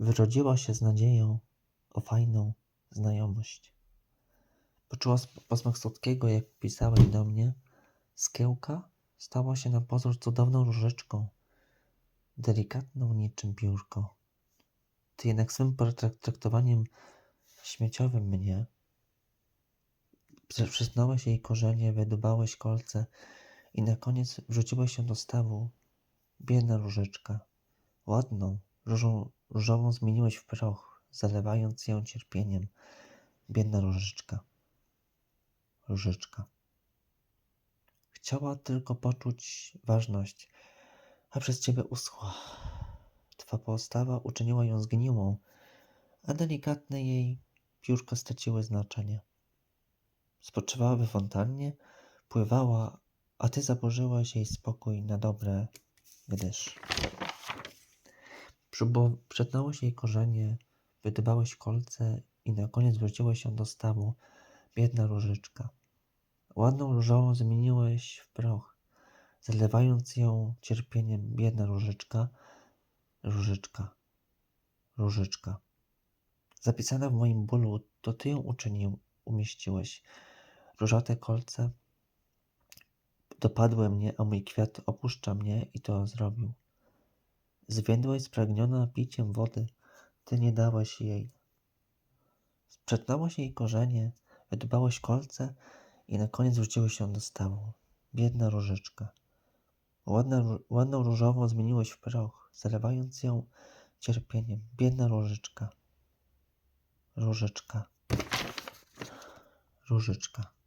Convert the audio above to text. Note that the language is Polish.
wyrodziła się z nadzieją o fajną znajomość. Poczuła posmak słodkiego, jak pisałeś do mnie. Skiełka stała się na pozór cudowną różyczką, delikatną niczym piórko. Ty jednak swym traktowaniem śmieciowym mnie przysnąłeś jej korzenie, wydubałeś kolce i na koniec wrzuciłeś ją do stawu. Biedna różyczka. Ładną, różą, różową zmieniłeś w proch, zalewając ją cierpieniem. Biedna różyczka. Różyczka. Chciała tylko poczuć ważność, a przez ciebie uschła. Twa postawa uczyniła ją zgniłą, a delikatne jej piórka straciły znaczenie. Spoczywała we fontannie, pływała, a ty zaburzyłaś jej spokój na dobre, gdyż przetnąłeś jej korzenie, wydybałeś kolce i na koniec wróciłeś ją do stawu, biedna różyczka. Ładną różową zmieniłeś w proch, zalewając ją cierpieniem, biedna różyczka, różyczka, różyczka. Zapisana w moim bólu, to ty ją uczynił, umieściłeś. Różate kolce dopadły mnie, a mój kwiat opuszcza mnie i to zrobił. Zwiędłaś spragniona piciem wody, ty nie dałeś jej. Przetnąłeś jej korzenie, wydbałeś kolce i na koniec wrzuciłeś ją do stawu. Biedna różyczka. Ładna, ładną różową zmieniłeś w proch, zalewając ją cierpieniem. Biedna różyczka. Różyczka. Różyczka.